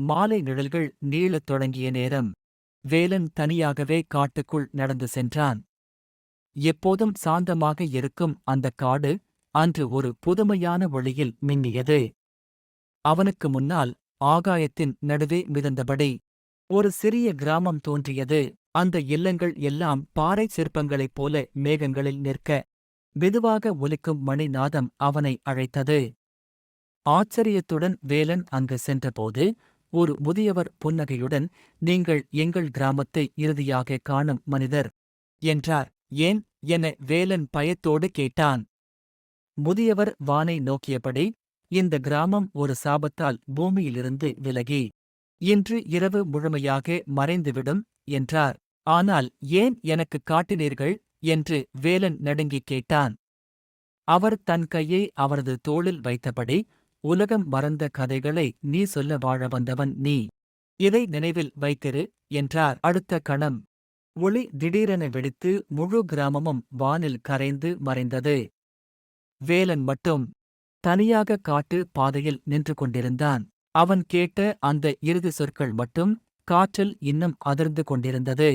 மாலை நிழல்கள் நீளத் தொடங்கிய நேரம் வேலன் தனியாகவே காட்டுக்குள் நடந்து சென்றான். எப்போதும் சாந்தமாக இருக்கும் அந்தக் காடு அன்று ஒரு புதுமையான ஒளியில் மின்னியது. அவனுக்கு முன்னால் ஆகாயத்தின் நடுவே மிதந்தபடி ஒரு சிறிய கிராமம் தோன்றியது. அந்த இல்லங்கள் எல்லாம் பாறை சிற்பங்களைப் போல மேகங்களில் நிற்க மெதுவாக ஒலிக்கும் மணிநாதம் அவனை அழைத்தது. ஆச்சரியத்துடன் வேலன் அங்கு சென்றபோது ஒரு முதியவர் புன்னகையுடன் நீங்கள் எங்கள் கிராமத்தை இறுதியாக காணும் மனிதர் என்றார். ஏன்? என வேலன் பயத்தோடு கேட்டான். முதியவர் வானை நோக்கியபடி இந்த கிராமம் ஒரு சாபத்தால் பூமியிலிருந்து விலகி இன்று இரவு முழுமையாக மறைந்துவிடும் என்றார். ஆனால் ஏன் எனக்கு காட்டினீர்கள்? என்று வேலன் நடுங்கிக் கேட்டான். அவர் தன் கையை அவரது தோளில் வைத்தபடி உலகம் மறந்த கதைகளை நீ சொல்ல வாழ வந்தவன் நீ. இதை நினைவில் வைத்திரு என்றார் அடுத்த கணம். ஒளி திடீரென வெடித்து முழு கிராமமும் வானில் கரைந்து மறைந்தது. வேலன் மட்டும் தனியாக காட்டு பாதையில் நின்று கொண்டிருந்தான். அவன் கேட்ட அந்த இறுதி சொற்கள் மட்டும் காற்றில் இன்னும் அதிர்ந்து கொண்டிருந்தது.